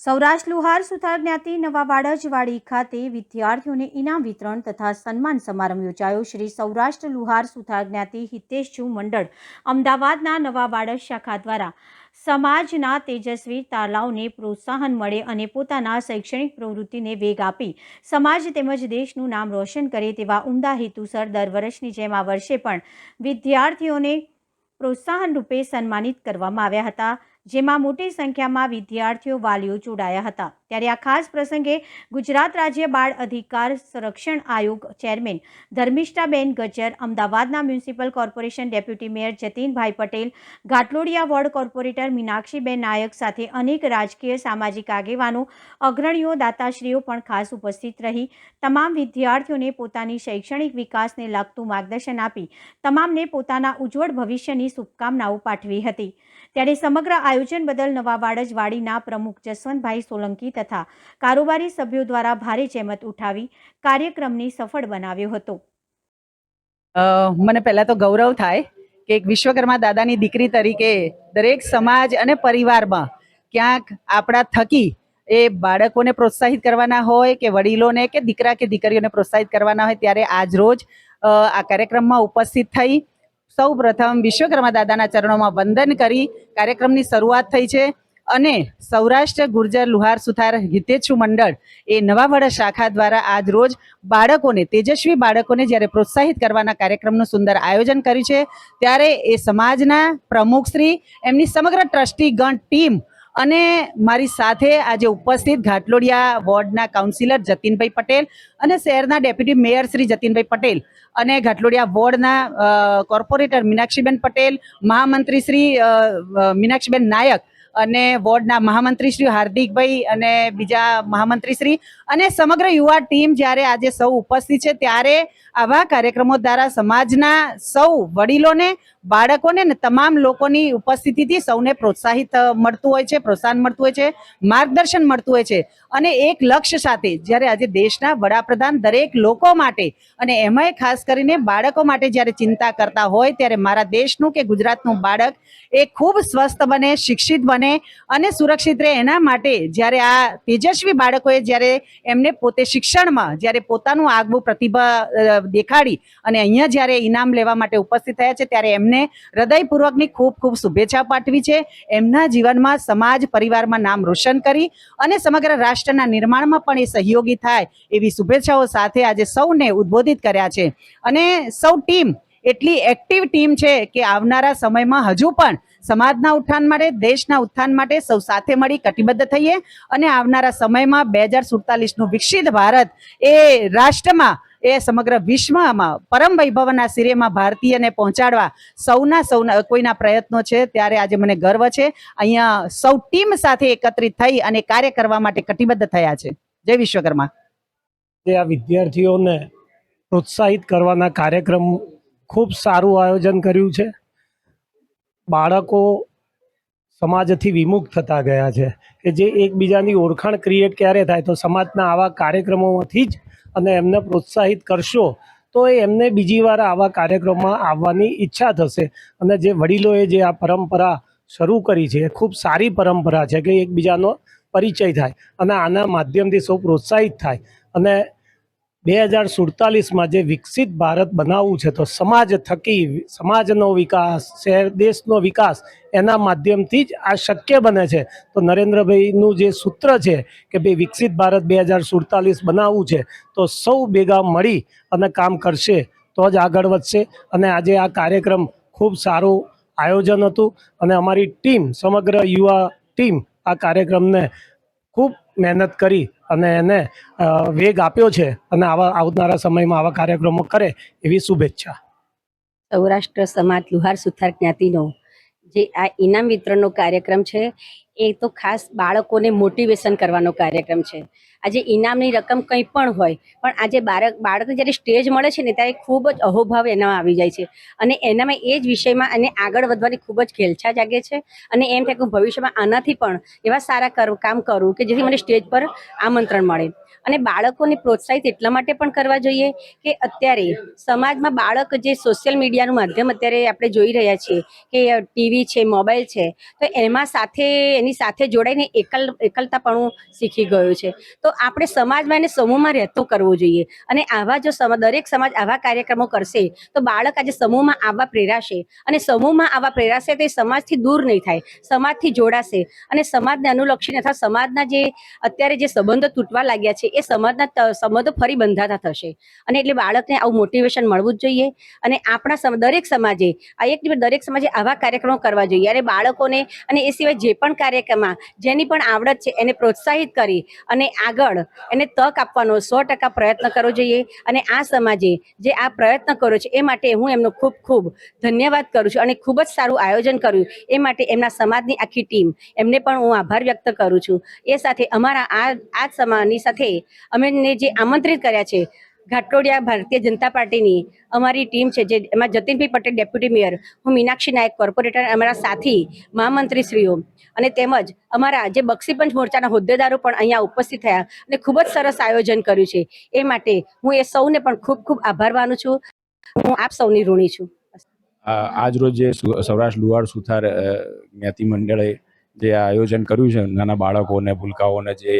સૌરાષ્ટ્ર લુહાર સુથાર જ્ઞાતિ નવા વાડજવાડી ખાતે વિદ્યાર્થીઓને ઇનામ વિતરણ તથા સન્માન સમારંભ યોજાયો. શ્રી સૌરાષ્ટ્ર લુહાર સુથાર જ્ઞાતિ હિતેશજુ મંડળ અમદાવાદના નવા વાડજ શાખા દ્વારા સમાજના તેજસ્વી તાલાઓને પ્રોત્સાહન મળે અને પોતાના શૈક્ષણિક પ્રવૃત્તિને વેગ આપી સમાજ તેમજ દેશનું નામ રોશન કરે તેવા ઉમદા હેતુસર દર વર્ષની જેમ આ વર્ષે પણ વિદ્યાર્થીઓને પ્રોત્સાહન રૂપે સન્માનિત કરવામાં આવ્યા હતા. જેમાં મોટી સંખ્યામાં વિદ્યાર્થીઓ વાલીઓ જોડાયા હતા. ત્યારે આ ખાસ પ્રસંગે ગુજરાત રાજ્ય બાળ અધિકાર સંરક્ષણ આયોગ ચેરમેન ધર્મિષ્ઠાબેન ગજ્જર, અમદાવાદના municipal corporation deputy mayor Jatinbhai Patel Ghatlodia ward corporator Meenakshiben Nayak સાથે અનેક રાજકીય સામાજિક આગેવાનો, અગ્રણીઓ, દાતાશ્રીઓ પણ ખાસ ઉપસ્થિત રહી. તમામ વિદ્યાર્થીઓને પોતાની શૈક્ષણિક વિકાસને લગતું માર્ગદર્શન આપી, તમામને પોતાના ઉજ્જવળ ભવિષ્યની શુભકામનાઓ પાઠવી હતી. ત્યારે સમગ્ર આયોજન બદલ નવા વાડજવાડીના પ્રમુખ જસવંતભાઈ સોલંકી તથા કારોબારી સભ્યો દ્વારા ભારે જહેમત ઉઠાવી કાર્યક્રમને સફળ બનાવ્યો હતો. મને પહેલા તો ગૌરવ થાય કે એક વિશ્વકર્મા દાદાની દીકરી તરીકે દરેક સમાજ અને પરિવારમાં ક્યાંક આપણા થકી એ બાળકોને પ્રોત્સાહિત કરવાના હોય કે વડીલોને કે દીકરા કે દીકરીઓને પ્રોત્સાહિત કરવાના હોય ત્યારે આજ રોજ આ કાર્યક્રમમાં ઉપસ્થિત થઈ સૌ પ્રથમ વિશ્વકર્મા દાદાના ચરણોમાં વંદન કરી કાર્યક્રમની શરૂઆત થઈ છે. અને સૌરાષ્ટ્ર ગુર્જર લુહાર સુથાર હિતેચ્છુ મંડળ એ નવાવાડા શાખા દ્વારા આજ રોજ બાળકોને, તેજસ્વી બાળકોને જ્યારે પ્રોત્સાહિત કરવાના કાર્યક્રમનું સુંદર આયોજન કર્યું છે, ત્યારે એ સમાજના પ્રમુખશ્રી એમની સમગ્ર ટ્રસ્ટીગણ ટીમ અને મારી સાથે આજે ઉપસ્થિત ઘાટલોડિયા વોર્ડના કાઉન્સિલર જતીનભાઈ પટેલ અને શહેરના ડેપ્યુટી મેયર શ્રી જતીનભાઈ પટેલ અને ઘાટલોડિયા વોર્ડના કોર્પોરેટર મીનાક્ષીબેન પટેલ, મહામંત્રી શ્રી મીનાક્ષીબેન નાયક અને વોર્ડના મહામંત્રી શ્રી હાર્દિકભાઈ અને બીજા મહામંત્રી શ્રી અને સમગ્ર યુવા ટીમ જ્યારે આજે સૌ ઉપસ્થિત છે, ત્યારે આવા કાર્યક્રમો દ્વારા સમાજના સૌ વડીલોને, બાળકોને ને તમામ લોકોની ઉપસ્થિતિથી સૌને પ્રોત્સાહિત મળતું હોય છે, પ્રોત્સાહન મળતું હોય છે, માર્ગદર્શન મળતું હોય છે. અને એક લક્ષ્ય સાથે જ્યારે આજે દેશના વડાપ્રધાન દરેક લોકો માટે અને એમાંય ખાસ કરીને બાળકો માટે જ્યારે ચિંતા કરતા હોય, ત્યારે મારા દેશનું કે ગુજરાતનું બાળક એ ખૂબ સ્વસ્થ બને, શિક્ષિત બને અને સુરક્ષિત રહે એના માટે જ્યારે આ તેજસ્વી બાળકોએ જ્યારે એમને પોતે શિક્ષણમાં જ્યારે પોતાનું આગવું પ્રતિભા દેખાડી અને અહીંયા જ્યારે ઇનામ લેવા માટે ઉપસ્થિત થયા છે, ત્યારે એમને હૃદયપૂર્વકની ખૂબ ખૂબ શુભેચ્છા પાઠવી છે. એમના જીવનમાં સમાજ પરિવારમાં નામ રોશન કરી અને સમગ્ર રાષ્ટ્રના નિર્માણમાં પણ એ સહયોગી થાય એવી શુભેચ્છાઓ સાથે આજે સૌને ઉદ્બોધિત કર્યા છે. અને સૌ ટીમ, એટલી એક્ટિવ ટીમ છે કે આવનારા સમયમાં હજુ પણ સમાજના ઉત્થાન માટે, દેશના ઉત્થાન માટે સૌ સાથે મળી કટિબદ્ધ થઈએ અને આવનારા સમયમાં બે હજાર સુડતાલીસનું વિકસિત ભારત એ રાષ્ટ્રમાં, એ સમગ્ર વિશ્વમાં પરમ વૈભવના સિરેમાં ભારતીયને પહોંચાડવા સૌના સૌના, કોઈના પ્રયત્નો છે ત્યારે આજે મને ગર્વ છે. અહીંયા સૌ ટીમ સાથે એકત્રિત થઈ અને કાર્ય કરવા માટે કટિબદ્ધ થયા છે. જય વિશ્વકર્મા. જે આ વિદ્યાર્થીઓને પ્રોત્સાહિત કરવાના કાર્યક્રમ ખૂબ સારું આયોજન કર્યું છે. બાળકો સમાજથી વિમુખ થતા ગયા છે કે જે એકબીજાની ઓળખાણ ક્રિએટ ક્યારે થાય તો સમાજના આવા કાર્યક્રમોમાંથી જ અને એમને પ્રોત્સાહિત કરશો તો એ એમને બીજી વાર આવા કાર્યક્રમમાં આવવાની ઈચ્છા થશે. અને જે વડીલોએ જે આ પરંપરા શરૂ કરી છે એ ખૂબ સારી પરંપરા છે કે એકબીજાનો પરિચય થાય અને આના માધ્યમથી સૌ પ્રોત્સાહિત થાય. અને બે હજાર સુડતાલીસમાં જે વિકસિત ભારત બનાવવું છે, તો સમાજ થકી, સમાજનો વિકાસ, શહેર, દેશનો વિકાસ, એના માધ્યમથી જ આ શક્ય બને છે. તો નરેન્દ્રભાઈનું જે સૂત્ર છે કે ભાઈ વિકસિત ભારત બે હજાર સુડતાલીસ બનાવવું છે, તો સૌ ભેગા મળી અને કામ કરશે, તો જ આગળ વધશે. અને આજે આ કાર્યક્રમ ખૂબ સારું આયોજન હતું અને અમારી ટીમ, સમગ્ર યુવા ટીમ આ કાર્યક્રમને ખૂબ મહેનત કરી અને એને વેગ આપ્યો છે અને આવા આવનારા સમયમાં આવા કાર્યક્રમો કરે એવી શુભેચ્છા. સૌરાષ્ટ્ર સમાજ લુહાર સુથાર જ્ઞાતિનો, જે આ ઇનામ વિતરણનો કાર્યક્રમ છે એ તો ખાસ બાળકોને મોટિવેશન કરવાનો કાર્યક્રમ છે. આજે ઇનામની રકમ કંઈ પણ હોય, પણ આજે બાળક, બાળકને જ્યારે સ્ટેજ મળે છે ને, ત્યારે ખૂબ જ અહોભાવ એનામાં આવી જાય છે. અને એનામાં એ જ વિષયમાં એને આગળ વધવાની ખૂબ જ ખેલછા જાગે છે. અને એમ થાય કે ભવિષ્યમાં આનાથી પણ એવા સારા કામ કરું કે જેથી મને સ્ટેજ પર આમંત્રણ મળે. અને બાળકોને પ્રોત્સાહિત એટલા માટે પણ કરવા જોઈએ કે અત્યારે સમાજમાં બાળક જે સોશિયલ મીડિયાનું માધ્યમ અત્યારે આપણે જોઈ રહ્યા છીએ કે ટીવી છે, મોબાઈલ છે, તો એમાં સાથે એની એની સાથે જોડાઈને એકલ, એકલતાપણું શીખી ગયો છે. તો આપણે સમાજમાં એને સમૂહમાં રહેતો કરવો જોઈએ. અને આવા જો દરેક સમાજ આવા કાર્યક્રમો કરશે, તો બાળક આજે સમૂહમાં આવવા પ્રેરાશે. અને સમૂહમાં આવવા પ્રેરાશે તો સમાજથી દૂર નહીં થાય. સમાજથી જોડાશે. અને સમાજને અનુલક્ષીને અથવા સમાજના જે અત્યારે જે સંબંધો તૂટવા લાગ્યા છે, એ સમાજના સંબંધો ફરી બંધાતા થશે. અને એટલે બાળકને આવું મોટિવેશન મળવું જ જોઈએ. અને આપણા દરેક સમાજે, આ એક દરેક સમાજે આવા કાર્યક્રમો કરવા જોઈએ. અને બાળકોને અને એ સિવાય જે પણ કાર્યક્રમમાં જેની પણ આવડત છે એને પ્રોત્સાહિત કરી અને આગળ એને તક આપવાનો સો ટકા પ્રયત્ન કરવો જોઈએ. અને આ સમાજે જે આ પ્રયત્ન કર્યો છે એ માટે હું એમનો ખૂબ ખૂબ ધન્યવાદ કરું છું અને ખૂબ જ સારું આયોજન કર્યું. એ માટે એમના સમાજની આખી ટીમ એમને પણ હું આભાર વ્યક્ત કરું છું. એ સાથે અમારા આ આ સમાજની સાથે અમે જે આમંત્રિત કર્યા છે ઘાટોડિયા ભારતીય જનતા પાર્ટીની અમારી ટીમ છે, જે એમાં જતીનભાઈ પટેલ ડેપ્યુટી મેયર, હું મીનાક્ષી નાયક કોર્પોરેટર અમારા સાથી મહામંત્રીશ્રીઓ અને તેમજ અમારા જે બક્ષીપંચ મોરચાના હોદ્દેદારો પણ અહીંયા ઉપસ્થિત થયા અને ખૂબ જ સરસ આયોજન કર્યું છે. એ માટે હું એ સૌને પણ ખૂબ ખૂબ આભાર માનું છું. હું આપ સૌની ઋણી છું. આજરોજ જે સૌરાષ્ટ્ર લુહાર સુથાર જ્ઞાતિ મંડળે જે આયોજન કર્યું છે, નાના બાળકોને, ભૂલકાઓને જે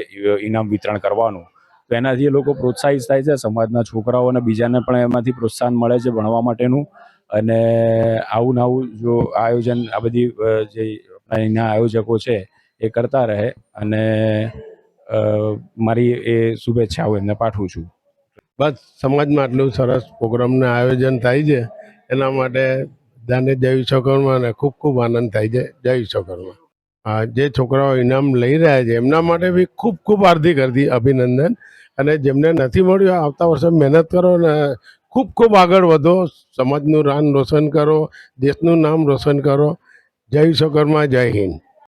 ઇનામ વિતરણ કરવાનું તો એનાથી એ લોકો પ્રોત્સાહિત થાય છે, સમાજના છોકરાઓ અને બીજાને પણ એમાંથી પ્રોત્સાહન મળે છે ભણવા માટેનું. અને આવું ને આવું જો આયોજન, આ બધી જે અહીંના આયોજકો છે, એ કરતા રહે. અને મારી એ શુભેચ્છાઓ એમને પાઠવું છું. બસ, સમાજમાં આટલું સરસ પ્રોગ્રામનું આયોજન થાય છે, એના માટે બધાને જય વિશ્વકર્મા અને ખૂબ ખૂબ આનંદ થાય છે. જય વિશ્વકર્મા જે છોકરાઓ ઇનામ લઈ રહ્યા છે, એમના માટે બી ખૂબ ખૂબ હાર્દિક હાર્દિક અભિનંદન. અને જેમને નથી મળ્યું આવતા વર્ષે મહેનત કરો ને ખૂબ ખૂબ આગળ વધો. સમાજનું નામ રોશન કરો, દેશનું નામ રોશન કરો. જય વિશ્વકર્મા જય હિન્દ.